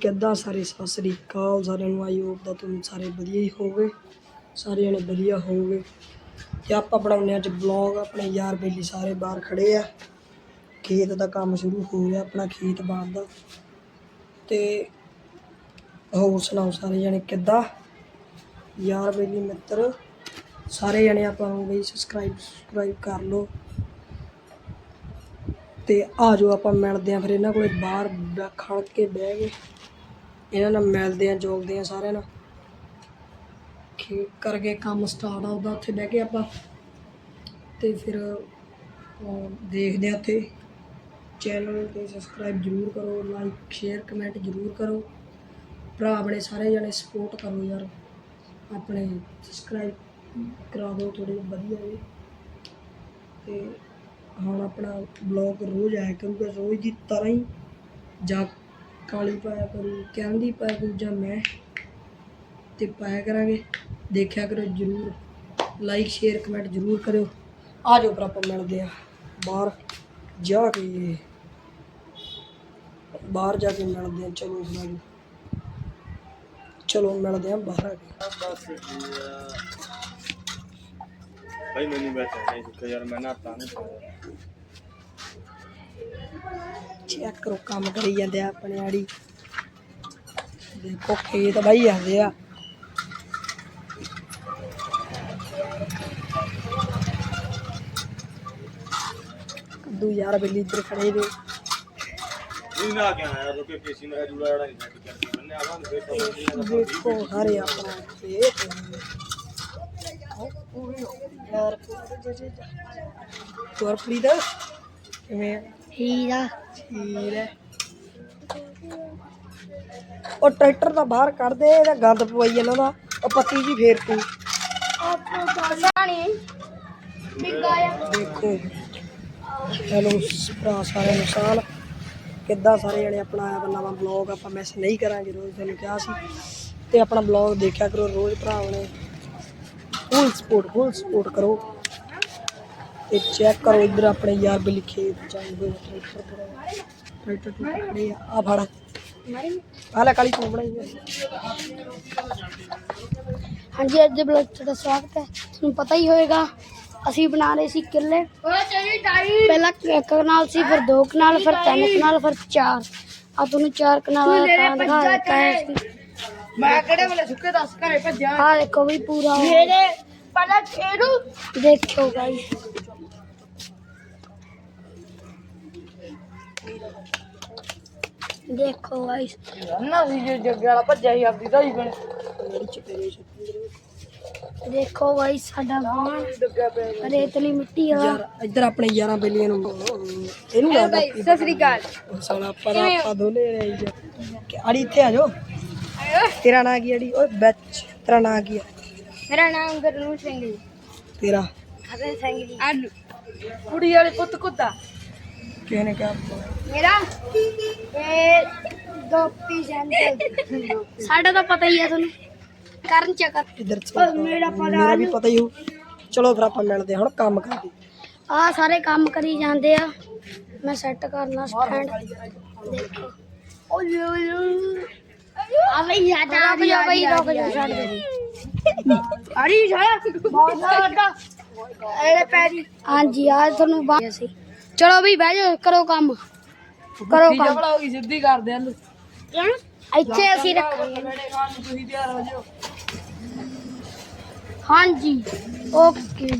ਕਿੱਦਾਂ ਸਾਰੇ ਸਤਿ ਸ੍ਰੀ ਅਕਾਲ, ਸਾਰਿਆਂ ਨੂੰ ਆਈ ਹੋਪ ਦਾ ਤੁਸੀਂ ਸਾਰੇ ਵਧੀਆ ਹੀ ਹੋਵੋਗੇ ਸਾਰੇ ਜਣੇ ਵਧੀਆ ਹੋਵੋਗੇ। ਤੇ ਆਪਾਂ ਬਣਾਉਂਦੇ ਹਾਂ ਅੱਜ ਬਲੌਗ ਆਪਣੇ ਯਾਰ ਬੇਲੀ ਸਾਰੇ ਬਾਹਰ ਖੜੇ ਆ। ਖੇਤ ਦਾ ਕੰਮ ਸ਼ੁਰੂ ਹੋ ਗਿਆ ਆਪਣਾ ਖੇਤ ਬਾਹਰ ਦਾ। ਤੇ ਹੋਰ ਸੁਣਾਓ ਸਾਰੇ ਜਣੇ ਕਿੱਦਾਂ? ਯਾਰ ਬੇਲੀ ਮਿੱਤਰ, ਸਾਰੇ ਜਣੇ ਆਪਾਂ ਨੂੰ ਬਈ ਸਬਸਕ੍ਰਾਈਬ ਸਬਸਕ੍ਰਾਈਬ ਕਰ ਲਓ। ਤੇ ਆ ਜਾਓ ਆਪਾਂ ਮਿਲਦੇ ਆਂ ਫਿਰ ਇਹਨਾਂ ਕੋਲੇ ਬਾਹਰ ਬੈ- ਖੜ ਕੇ ਬਹਿ ਗਏ ਇਹਨਾਂ ਨਾਲ ਮਿਲਦੇ ਆਂ, ਜੋਗਦੇ ਆਂ ਸਾਰਿਆਂ ਨਾਲ। ਖੇ ਕਰਕੇ ਕੰਮ ਸਟਾਰਟ ਆ, ਉਹਦਾ ਉੱਥੇ ਬਹਿ ਕੇ ਆਪਾਂ ਤੇ ਫਿਰ ਦੇਖਦੇ ਆਂ ਉੱਥੇ। ਚੈਨਲ ਤੇ ਸਬਸਕ੍ਰਾਈਬ ਜਰੂਰ ਕਰੋ ਲਾਈਕ ਸ਼ੇਅਰ ਕਮੈਂਟ ਜਰੂਰ ਕਰੋ। ਭਰਾ ਆਪਣੇ ਸਾਰੇ ਜਣੇ ਸਪੋਰਟ ਕਰੋ ਯਾਰ। ਆਪਣੇ ਸਬਸਕ੍ਰਾਈਬ ਕਰਾ ਦਿਓ ਥੋੜੇ ਵਧੀਆ ਜੀ। ਤੇ ਹੁਣ ਆਪਣਾ ਬਲੌਗ ਰੋਜ਼ ਆਇਆ ਕਿਉਂਕਿ ਰੋਜ਼ ਦੀ ਤਰ੍ਹਾਂ ਹੀ ਜਾ ਕਾਲੀ ਪਾਇਆ ਕਰੂ, ਕਹਿੰਦੀ ਪਾਇਆ ਕਰੂ, ਜਾਂ ਮੈਂ ਤੇ ਪਾਇਆ ਕਰਾਂਗੇ। ਦੇਖਿਆ ਕਰੋ ਜਰੂਰ ਲਾਈਕ ਸ਼ੇਅਰ ਕਮੈਂਟ ਜਰੂਰ ਕਰਿਓ। ਆ ਜਾਓ ਫਿਰ ਆਪਾਂ ਮਿਲਦੇ ਆ ਬਾਹਰ ਜਾ ਕੇ। ਬਾਹਰ ਜਾ ਕੇ ਮਿਲਦੇ ਆ ਚਲੋ ਫਿਰ ਚਲੋ ਮਿਲਦੇ ਆ ਬਾਹਰ ਆ ਕੇ। ਭਾਈ ਮੈਨੂੰ ਬੈਠਾ ਨਹੀਂ ਕਿ ਯਾਰ, ਮੈਂ ਨਾ ਤਾਂ ਨਹੀਂ ਚੈੱਕ ਕਰੋ ਕੰਮ ਕਰੀ ਜਾਂਦੇ ਆ ਆਪਣੇ ਆੜੀ। ਦੇਖੋ ਖੇਤ ਬਾਈ ਜਾਂਦੇ ਆ। ਕੱਦੂ ਯਾਰ ਬਿੱਲੀ ਇੱਧਰ ਖੜੇ ਨੇ। ਇਹ ਨਾ ਕਿਹਾ ਆਇਆ? ਰੁਕੇ ਕੇਸੀ ਨਾਲ ਜੁੜਾ ਜਿਹੜਾ ਨਹੀਂ ਸੈੱਟ ਕਰਦੀ ਬੰਨੇ ਫਿਰ ਤਾਂ ਦਾ ਦੇਖੋ ਹਰੇ ਆਪਣਾ ਖੇਤ ਯਾਰ ਗੁਰਪ੍ਰੀਤ ਕਿਵੇਂ ਹੀਰਾ ਠੀਕ ਹੈ ਉਹ ਟਰੈਕਟਰ ਦਾ ਬਾਹਰ ਕੱਢ ਦੇ, ਇਹਦਾ ਗੰਦ ਪਵਾਈ ਇਹਨਾਂ ਦਾ ਉਹ ਪੱਤੀ ਜੀ ਫੇਰ ਤੂੰ। ਦੇਖੋ। ਹੈਲੋ ਭਰਾ ਸਾਰਿਆਂ ਨੂੰ ਸਾਲ। ਕਿੱਦਾਂ ਸਾਰੇ ਜਣੇ ਆਪਣਾ ਆਇਆ ਨਵਾਂ ਬਲੌਗ ਆਪਾਂ ਮਿਸ ਨਹੀਂ ਕਰਾਂਗੇ ਰੋਜ਼, ਤੁਹਾਨੂੰ ਕਿਹਾ ਸੀ। ਤੇ ਆਪਣਾ ਬਲੌਗ ਦੇਖਿਆ ਕਰੋ ਰੋਜ਼ ਭਰਾਵਾਂ ਨੇ ਫੁੱਲ ਸਪੋਰਟ ਫੁੱਲ ਸਪੋਰਟ ਕਰੋ। ਤੇ ਚੈੱਕ ਕਰੋ ਇੱਧਰ ਆਪਣੇ ਯਾਰ ਬਲੀ ਖੇਤ ਚਾਹੀਦੇ ਟਰੈਕਟਰ ਤੇ ਟਰੈਕਟਰ ਤੇ ਖੜੇ ਆ। ਆ ਫੜ। ਆ ਲੈ ਕਾਲੀ ਤੂੰ ਬਣਾਈ ਹੈ ਹਾਂਜੀ ਅੱਜ ਦੇ ਬਲੌਗ ਤੁਹਾਡਾ ਸਵਾਗਤ ਹੈ। ਤੁਹਾਨੂੰ ਪਤਾ ਹੀ ਹੋਏਗਾ ਅਸੀਂ ਬਣਾ ਰਹੇ ਸੀ ਕਿੱਲੇ। ਪਹਿਲਾਂ ਇੱਕ ਕਨਾਲ ਸੀ ਫਿਰ ਦੋ ਕਨਾਲ ਫਿਰ ਤਿੰਨ ਕਨਾਲ ਫਿਰ ਚਾਰ। ਆ ਤੁਹਾਨੂੰ ਚਾਰ ਕਨਾਲ ਦਾ ਤਾਂ ਦਿਖਾ ਦਿੱਤਾ ਹੈ। ਮੈਂ ਕਿਹੜੇ ਵੇਲੇ ਸੁੱਕੇ ਦੱਸ ਘਰੇ ਭੱਜਿਆ? ਆ ਦੇਖੋ ਵੀ ਪੂਰਾ ਮੇਰੇ ਪਹਿਲਾਂ ਇਹਨੂੰ ਦੇਖਿਓ ਗਾਈਸ ਦੇਖੋ ਗਾਈਸ ਨਾ ਸੀ ਜੇ ਜੱਗੇ ਵਾਲਾ ਭੱਜਿਆ ਸੀ ਆਪਦੀ ਢਾਈ ਬਣ। ਦੇਖੋ ਗਾਈਸ ਸਾਡਾ ਗਾਣ ਰੇਤਲੀ ਮਿੱਟੀ ਆ। ਯਾਰ ਇੱਧਰ ਆਪਣੇ ਯਾਰਾਂ ਬੇਲੀਆਂ ਨੂੰ। ਇਹਨੂੰ ਲੱਗਦਾ ਸਤਿ ਸ੍ਰੀ ਅਕਾਲ। ਸਾਲਾ ਪਰ ਆਪਾਂ ਦੋਨੇ ਰਹੀ ਜਾ ਕਿ ਅੜੀ ਇੱਥੇ ਆ ਜਾਓ। ਤੇਰਾ ਨਾਂ ਕੀ ਅੜੀ? ਓਏ ਬੱਚ ਤੇਰਾ ਨਾਂ ਕੀ ਆ? ਮੇਰਾ ਨਾਮ ਗਰਨੂ ਸਿੰਘ ਜੀ ਤੇਰਾ ਖਤਨ ਸਿੰਘ ਜੀ ਆਲੂ ਕੁੜੀ ਵਾਲੇ ਪੁੱਤ ਕੁੱਤਾ। ਕਿਹਨੇ ਨੇ ਕਿਹਾ ਮੇਰਾ? ਇਹ ਗੋਪੀ ਜੰਗਲ ਸਾਡਾ ਤਾਂ ਪਤਾ ਹੀ ਹੈ ਤੁਹਾਨੂੰ। ਕਰਨ ਚੱਕਰ ਇੱਧਰ ਚੱਲ ਮੇਰਾ ਮੇਰਾ ਵੀ ਪਤਾ ਹੀ ਹੋ। ਚਲੋ ਫਿਰ ਆਪਾਂ ਮਿਲਦੇ ਹਾਂ ਹੁਣ ਕੰਮ ਕਰਦੇ ਆ ਸਾਰੇ ਕੰਮ ਕਰੀ ਜਾਂਦੇ ਆ। ਮੈਂ ਸੈੱਟ ਕਰਨਾ ਸਟੈਂਡ ਦੇਖੋ। ਓਏ ਓਏ ਆ ਬਈ ਯਾਦ ਆ ਬਈ ਰੁਕ ਜਾ ਛੱਡ ਦੇ ਅੜੀ ਛਾਇਆ ਬਹੁਤ ਸਾਡਾ। ਇਹਦੇ ਪੈਰੀ। ਹਾਂਜੀ ਆ ਤੁਹਾਨੂੰ ਬਾਅਦ ਸੀ ਚਲੋ ਵੀ ਬਹਿ ਜਾਓ ਕਰੋ ਕੰਮ। ਕਰੋ ਕੰਮ। ਹੋਗੀ ਸਿੱਧੀ ਕਰਦੇ ਆ ਕਿਉਂ? ਇੱਥੇ ਅਸੀਂ ਰੱਖਾਂਗੇ ਤੁਸੀਂ ਤਿਆਰ ਹੋ ਜਾਓ। ਹਾਂਜੀ ਓਕੇ।